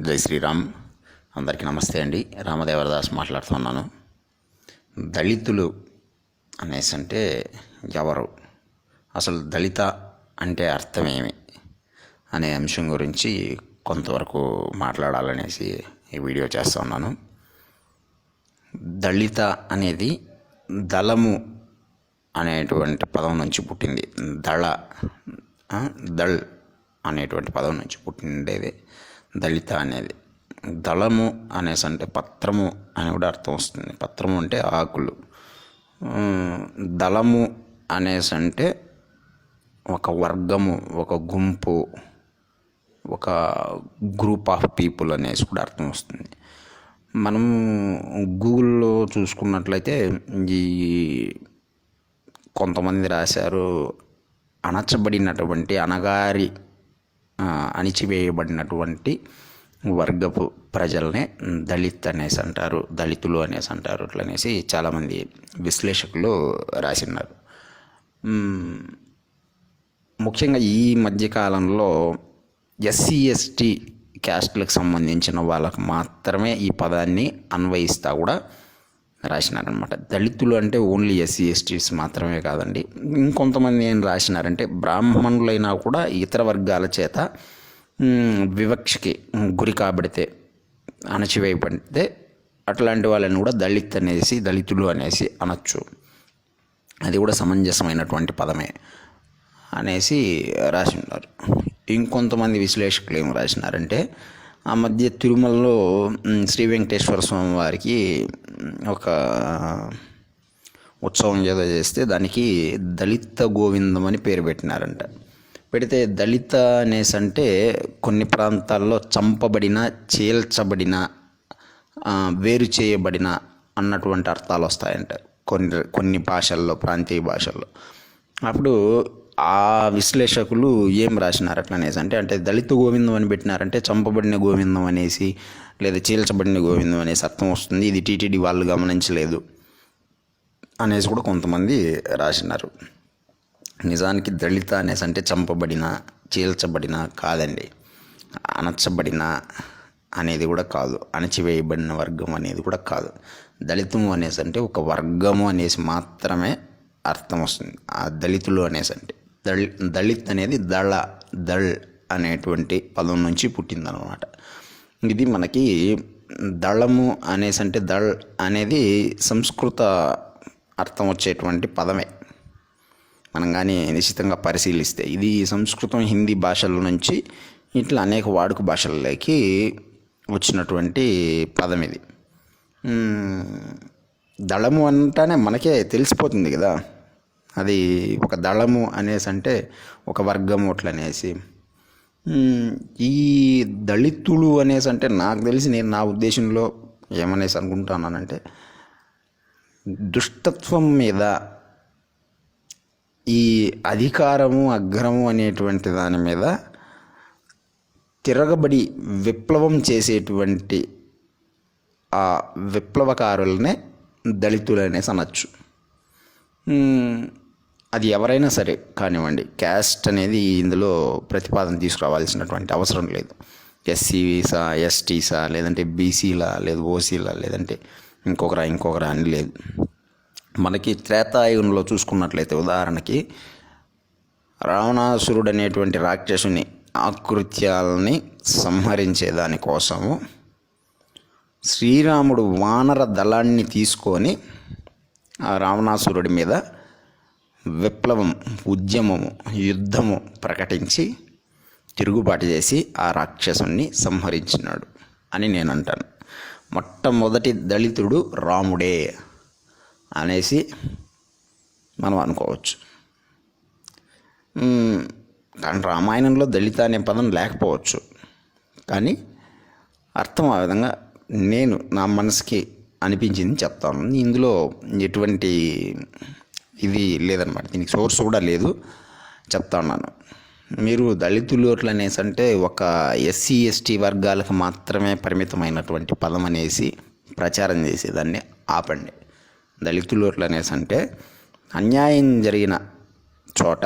జై శ్రీరామ్. అందరికీ నమస్తే అండి. రామదేవరదాస్ మాట్లాడుతున్నాను దళితులు అనేసి అంటే ఎవరు? అసలు దళిత అంటే అర్థమేమి అనే అంశం గురించి కొంతవరకు మాట్లాడాలనేసి ఈ వీడియో చేస్తూ ఉన్నాను. దళిత అనేది దళము అనేటువంటి పదం నుంచి పుట్టింది. దళ దళ్ అనేటువంటి పదం నుంచి పుట్టిండేది. దళిత అనేది దళము అనేసి అంటే పత్రము అని కూడా అర్థం వస్తుంది. పత్రము అంటే ఆకులు. దళము అనేసి అంటే ఒక వర్గము ఒక గుంపు ఒక గ్రూప్ ఆఫ్ పీపుల్ అనేసి కూడా అర్థం వస్తుంది. మనం గూగుల్లో చూసుకున్నట్లయితే ఈ కొంతమంది రాశారు అణచబడినటువంటి అనగారి అణిచివేయబడినటువంటి వర్గపు ప్రజల్నే దళిత్ అనేసి అంటారు దళితులు అనేసి అంటారు అట్లనేసి చాలామంది విశ్లేషకులు రాసిన్నారు. ముఖ్యంగా ఈ మధ్యకాలంలో ఎస్సీ ఎస్టీ క్యాస్ట్లకు సంబంధించిన వాళ్ళకు మాత్రమే ఈ పదాన్ని అన్వయిస్తా కూడా రాసినారనమాట దళితులు అంటే ఓన్లీ ఎస్సీ ఎస్టీస్ మాత్రమే కాదండి. ఇంకొంతమంది ఏం రాసినారంటే బ్రాహ్మణులైనా కూడా ఇతర వర్గాల చేత వివక్షకి గురి కాబడితే అణచివేయబడితే అట్లాంటి వాళ్ళని కూడా దళిత్ అనేసి దళితులు అనేసి అనొచ్చు. అది కూడా సమంజసమైనటువంటి పదమే అనేసి రాసి ఉన్నారు ఇంకొంతమంది విశ్లేషకులు ఏం రాసినారంటే ఆ మధ్య తిరుమలలో శ్రీ వెంకటేశ్వర స్వామి వారికి ఒక ఉత్సవం ఏదో చేస్తే దానికి దళిత గోవిందం అని పేరు పెట్టినారంట. పెడితే దళిత అనేసి అంటే కొన్ని ప్రాంతాల్లో చంపబడిన చీల్చబడిన వేరు చేయబడిన అన్నటువంటి అర్థాలు వస్తాయంట. కొన్ని కొన్ని భాషల్లో ప్రాంతీయ భాషల్లో. అప్పుడు ఆ విశ్లేషకులు ఏం రాసినారు అట్లనేసి అంటే అంటే దళిత గోవిందం అని పెట్టినారంటే చంపబడిన గోవిందం అనేసి లేదా చీల్చబడిన గోవిందం అనేసి అర్థం వస్తుంది. ఇది టీటీడీ వాళ్ళు గమనించలేదు అనేసి కూడా కొంతమంది రాసినారు. నిజానికి దళిత అనేసి అంటే చంపబడిన చీల్చబడిన కాదండి. అణచబడిన అనేది కూడా కాదు. అణచివేయబడిన వర్గం అనేది కూడా కాదు. దళితము అనేసి అంటే ఒక వర్గము అనేసి మాత్రమే అర్థం వస్తుంది. ఆ దళితులు అనేసి అంటే. దళి దళిత్ అనేది దళ దళ్ అనేటువంటి పదం నుంచి పుట్టిందనమాట ఇది మనకి దళము అనేసి అంటే దళ్ అనేది సంస్కృత అర్థం వచ్చేటువంటి పదమే. మనం కానీ నిశ్చితంగా పరిశీలిస్తే ఇది సంస్కృతం హిందీ భాషల నుంచి ఇట్లా అనేక వాడుక భాషల్లోకి వచ్చినటువంటి పదం ఇది. దళము అంటేనే మనకే తెలిసిపోతుంది కదా. అది ఒక దళము అనేసి అంటే ఒక వర్గము అట్లనేసి. ఈ దళితులు అనేసి అంటే నాకు తెలిసి నేను నా ఉద్దేశంలో ఏమనేసి అనుకుంటున్నానంటే దుష్టత్వం మీద ఈ అధికారము అగ్రము అనేటువంటి దాని మీద తిరగబడి విప్లవం చేసేటువంటి ఆ విప్లవకారులనే దళితులు అనేసి అనొచ్చు అది ఎవరైనా సరే కానివ్వండి క్యాస్ట్ అనేది ఇందులో ప్రతిపాదన తీసుకురావాల్సినటువంటి అవసరం లేదు. ఎస్సీసా ఎస్టీసా లేదంటే బీసీలా లేదు ఓసీలా లేదంటే ఇంకొకరా ఇంకొకరా అని లేదు. మనకి త్రేతాయుగంలో చూసుకున్నట్లయితే ఉదాహరణకి రావణాసురుడు అనేటువంటి రాక్షసుని ఆకృత్యాలని సంహరించే దానికోసము శ్రీరాముడు వానర దళాన్ని తీసుకొని ఆ రావణాసురుడి మీద విప్లవం ఉద్యమము యుద్ధము ప్రకటించి తిరుగుబాటు చేసి ఆ రాక్షసుని సంహరించినాడు అని నేను అంటాను మొట్టమొదటి దళితుడు రాముడే అనేసి మనం అనుకోవచ్చు. కానీ రామాయణంలో దళిత అనే పదం లేకపోవచ్చు. కానీ అర్థం ఆ విధంగా నేను నా మనసుకి అనిపించింది చెప్తాను. ఇందులో ఎటువంటి ఇది లేదనమాట దీనికి సోర్స్ కూడా లేదు. చెప్తా ఉన్నాను. మీరు దళితులు అట్లనేసి అంటే ఒక ఎస్సీ ఎస్టీ వర్గాలకు మాత్రమే పరిమితమైనటువంటి పదం అనేసి ప్రచారం చేసేదాన్ని ఆపండి. దళితులు అట్లనేసి అంటే అన్యాయం జరిగిన చోట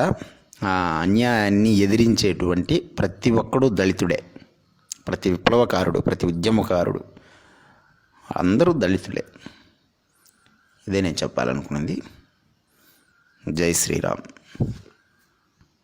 ఆ అన్యాయాన్ని ఎదిరించేటువంటి ప్రతి ఒక్కడు దళితుడే. ప్రతి విప్లవకారుడు ప్రతి ఉద్యమకారుడు అందరూ దళితులే. ఇదే నేను చెప్పాలనుకున్నది. జై శ్రీరామ్.